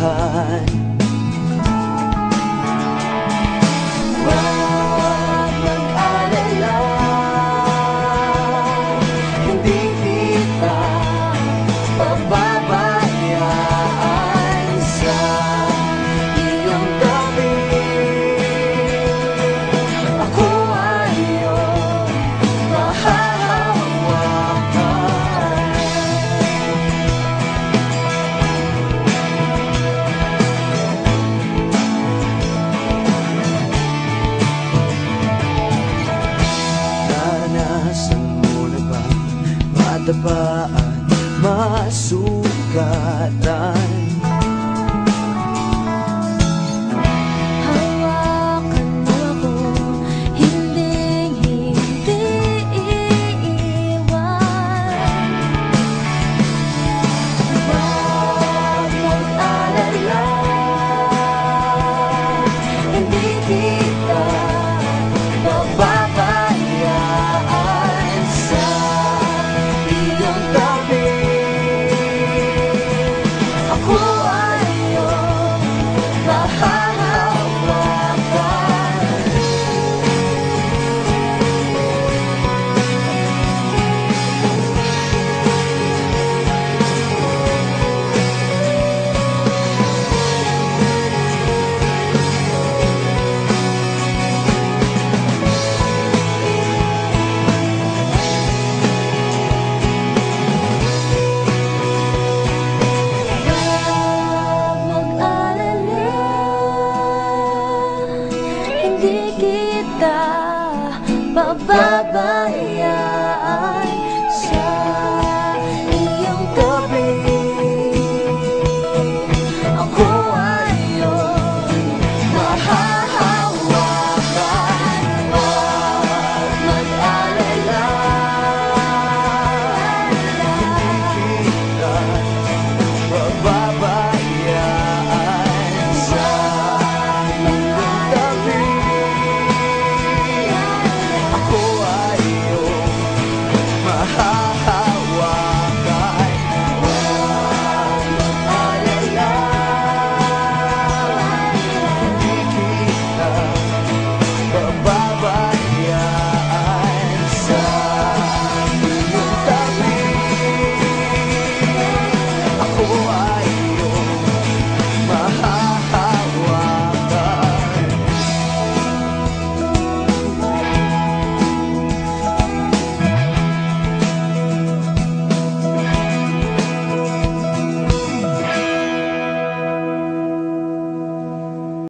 海。Dapaan Masukatan. Hawakan mo ako, hinding hindi iiwan. Huwag mag-alala, hindi kita pababayaan